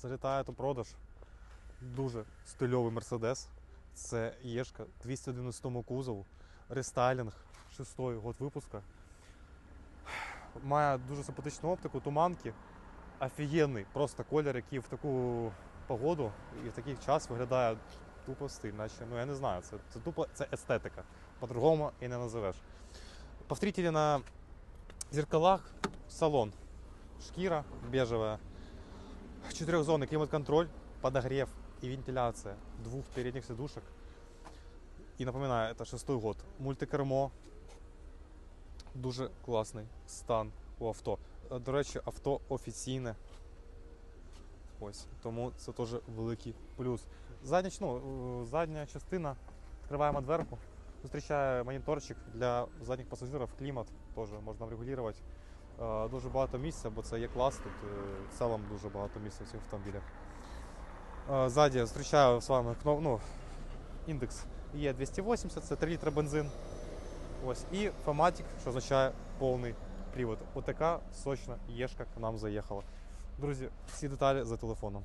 залітає у продаж дуже стильовий Мерседес. Це Єшка 290 кузову, рестайлінг, 6 год випуска. Має дуже симпатичну оптику, туманки. Офігенний просто колір, який в таку погоду і в такий час виглядає тупо стиль, наче, ну я не знаю, це, це тупо це естетика. По-другому і не називеш. Повторители на зеркалах, салон, шкира бежевая, четырехзонный климат-контроль, подогрев и вентиляция двух передних сидушек. І напоминаю, це шестий год. Мультикермо. Дуже класний стан у авто. Е, До речі, авто офіційне. Ось, тому це теж великий плюс. Задня, ну, е, задня частина, відкриваємо дверку, зустрічає моніторчик для задніх пасажирів, клімат теж можна врегулювати. Дуже багато місця, бо це є клас, тут е, в цілому дуже багато місця в цих автомобілях. Ззаді зустрічаю з вами ну, індекс є 280, це 3 літра бензин. Ось. І Фоматик, що означає повний привод. Отака сочна єшка к нам заїхала. Друзі, всі деталі за телефоном.